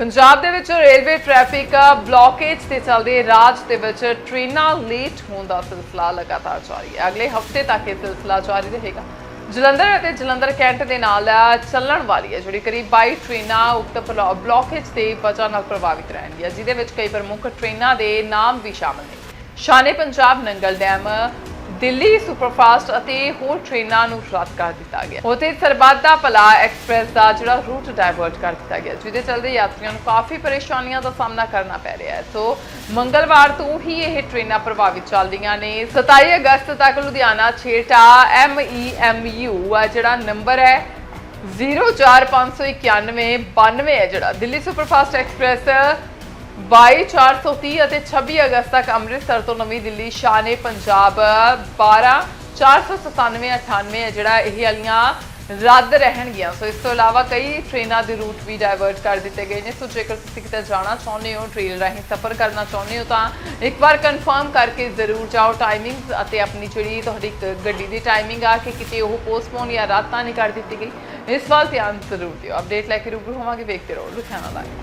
ਪੰਜਾਬ ਦੇ ਵਿੱਚ railway traffic blockage ਦੇ ਚਲਦੇ ਰਾਜ ਦੇ ਵਿੱਚ ਟ੍ਰੇਨਾਂ ਲੇਟ ਹੋਣ ਦਾ ਸਿਲਸਿਲਾ ਲਗਾਤਾਰ ਜਾਰੀ ਹੈ। ਅਗਲੇ ਹਫ਼ਤੇ ਤੱਕ ਇਹ ਸਿਲਸਿਲਾ ਜਾਰੀ ਰਹੇਗਾ। ਜਲੰਧਰ ਅਤੇ ਜਲੰਧਰ ਕੈਂਟ ਦੇ ਨਾਲ ਚੱਲਣ ਵਾਲੀ ਹੈ, ਜਿਹੜੀ ਕਰੀਬ 22 ਟ੍ਰੇਨਾਂ ਉਕਤ ਬਲੌ- ਬਲੌਕੇਜ ਦੀ ਵਜ੍ਹਾ ਨਾਲ ਪ੍ਰਭਾਵਿਤ ਰਹਿਣਗੀਆਂ, ਜਿਹਦੇ ਵਿੱਚ ਕਈ ਪ੍ਰਮੁੱਖ ਟ੍ਰੇਨਾਂ ਦੇ ਨਾਮ ਵੀ ਸ਼ਾਮਲ ਨੇ। ਸ਼ਾਨੇ ਪੰਜਾਬ ਨੰਗਲ ਡੈਮ ਦਿੱਲੀ ਸੁਪਰਫਾਸਟ ਅਤੇ ਹੋਰ ਟ੍ਰੇਨਾਂ ਨੂੰ ਰੱਦ ਕਰ ਦਿੱਤਾ ਗਿਆ। ਉਥੇ ਸਰਬਾਦਾ ਭਲਾ ਐਕਸਪ੍ਰੈਸ ਦਾ ਜਿਹੜਾ ਰੂਟ ਡਾਇਵਰਟ ਕਰ ਦਿੱਤਾ ਗਿਆ, ਜਿਹਦੇ ਚਲਦੇ ਯਾਤਰੀਆਂ ਨੂੰ ਕਾਫੀ ਪਰੇਸ਼ਾਨੀਆਂ ਦਾ ਸਾਹਮਣਾ ਕਰਨਾ ਪੈ ਰਿਹਾ ਹੈ। ਸੋ ਮੰਗਲਵਾਰ ਤੋਂ ਹੀ ਇਹ ਟ੍ਰੇਨਾਂ ਪ੍ਰਭਾਵਿਤ ਚੱਲਦੀਆਂ ਨੇ। 27 ਅਗਸਤ ਤੱਕ ਲੁਧਿਆਣਾ ਛੇਟਾ MEMU ਆ ਜਿਹੜਾ ਨੰਬਰ ਹੈ 04591 92 ਹੈ ਜਿਹੜਾ। ਦਿੱਲੀ ਸੁਪਰਫਾਸਟ ਐਕਸਪ੍ਰੈਸ 22430 ਅਤੇ 26 ਅਗਸਤ ਤੱਕ ਅੰਮ੍ਰਿਤਸਰ ਤੋਂ ਨਵੀਂ ਦਿੱਲੀ ਸ਼ਾਨੇ ਪੰਜਾਬ 12 497 98 ਹੈ ਜਿਹੜਾ ਇਹ ਵਾਲੀਆਂ ਰੱਦ ਰਹਿਣਗੀਆਂ। ਸੋ ਇਸ ਤੋਂ ਇਲਾਵਾ ਕਈ ਟ੍ਰੇਨਾਂ ਦੇ ਰੂਟ ਵੀ ਡਾਇਵਰਟ ਕਰ ਦਿੱਤੇ ਗਏ ਨੇ। ਸੋ ਜੇਕਰ ਤੁਸੀਂ ਕਿਤੇ ਜਾਣਾ ਚਾਹੁੰਦੇ ਹੋ ਟ੍ਰੇਨ ਰਾਹੀਂ ਸਫ਼ਰ ਕਰਨਾ ਚਾਹੁੰਦੇ ਹੋ, ਤਾਂ ਇੱਕ ਵਾਰ ਕਨਫਰਮ ਕਰਕੇ ਜ਼ਰੂਰ ਜਾਓ। ਟਾਈਮਿੰਗਸ ਅਤੇ ਆਪਣੀ ਜਿਹੜੀ ਤੁਹਾਡੀ ਗ- ਗੱਡੀ ਦੀ ਟਾਈਮਿੰਗ ਆ ਕਿ ਕਿਤੇ ਉਹ ਪੋਸਟਪੋਨ ਜਾਂ ਰੱਦ ਤਾਂ ਨਹੀਂ ਕਰ ਦਿੱਤੀ ਗਈ। ਇਸ ਵੱਲ ਧਿਆਨ ਜ਼ਰੂਰ ਦਿਓ। ਅਪਡੇਟ ਲੈ ਕੇ ਰੂਬਰੂ ਹੋਵਾਂਗੇ, ਵੇਖਦੇ ਰਹੋ। ਲੁਧਿਆਣਾ ਲਾਈਵ